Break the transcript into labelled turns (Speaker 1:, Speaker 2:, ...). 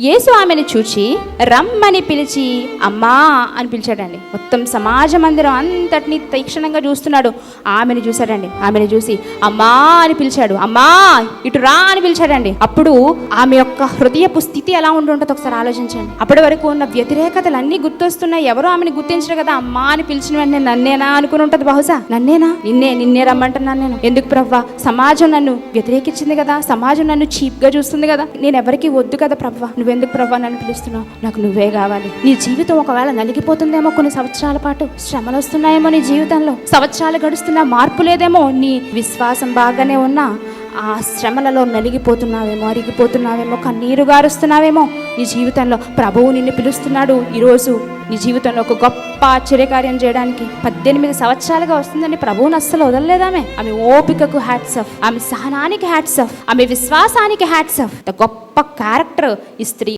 Speaker 1: యేసు ఆమెను చూచి రమ్మని పిలిచి అమ్మా అని పిలిచాడండి. మొత్తం సమాజ మందిరం అంతటిని తీక్షణంగా చూస్తున్నాడు. ఆమెను చూశాడండి. ఆమెను చూసి అమ్మా అని పిలిచాడు. అమ్మా ఇటు రా అని పిలిచాడండి. అప్పుడు ఆమె యొక్క హృదయపు స్థితి ఎలా ఉంటుందో ఒకసారి ఆలోచించండి. అప్పటి వరకు ఉన్న వ్యతిరేకతలన్నీ గుర్తొస్తున్నాయి. ఎవరో ఆమెను గుర్తించరు కదా అమ్మా అని పిలిచిన వెంటనే నన్నేనా అనుకుని ఉంటుంది బహుశా. నన్నేనా? నిన్నే నిన్నే రమ్మంటున్నాను నేను ఎందుకు ప్రవ్వా? సమాజం నన్ను వ్యతిరేకించింది కదా సమాజం నన్ను చీప్గా చూస్తుంది కదా. నేను ఎవరికి వద్దు కదా ప్రవ్వా? నువ్వెందుకు ప్రభా నన్ను పిలుస్తున్నావు? నాకు నువ్వే కావాలి. నీ జీవితం ఒకవేళ నలిగిపోతుందేమో కొన్ని సంవత్సరాల పాటు. శ్రమలు వస్తున్నాయేమో నీ జీవితంలో. సంవత్సరాలు గడుస్తున్నా మార్పు లేదేమో. నీ విశ్వాసం బాగానే ఉన్నా. ఆ శ్రమలలో నలిగిపోతున్నావేమో అరిగిపోతున్నావేమో కన్నీరు గారుస్తున్నావేమో నీ జీవితంలో. ప్రభువు నిన్ను పిలుస్తున్నాడు ఈరోజు. నీ జీవితంలో ఒక గొప్ప ఆశ్చర్యకార్యం చేయడానికి పద్దెనిమిది సంవత్సరాలుగా వస్తుందని ప్రభువుని అస్సలు వదలలేదామే. ఆమె ఓపికకు హ్యాట్స్ ఆఫ్ ఆమె సహనానికి హ్యాట్స్ ఆఫ్ ఆమె విశ్వాసానికి హ్యాట్స్ ఆఫ్ ద గొప్ప క్యారెక్టర్ ఈ స్త్రీ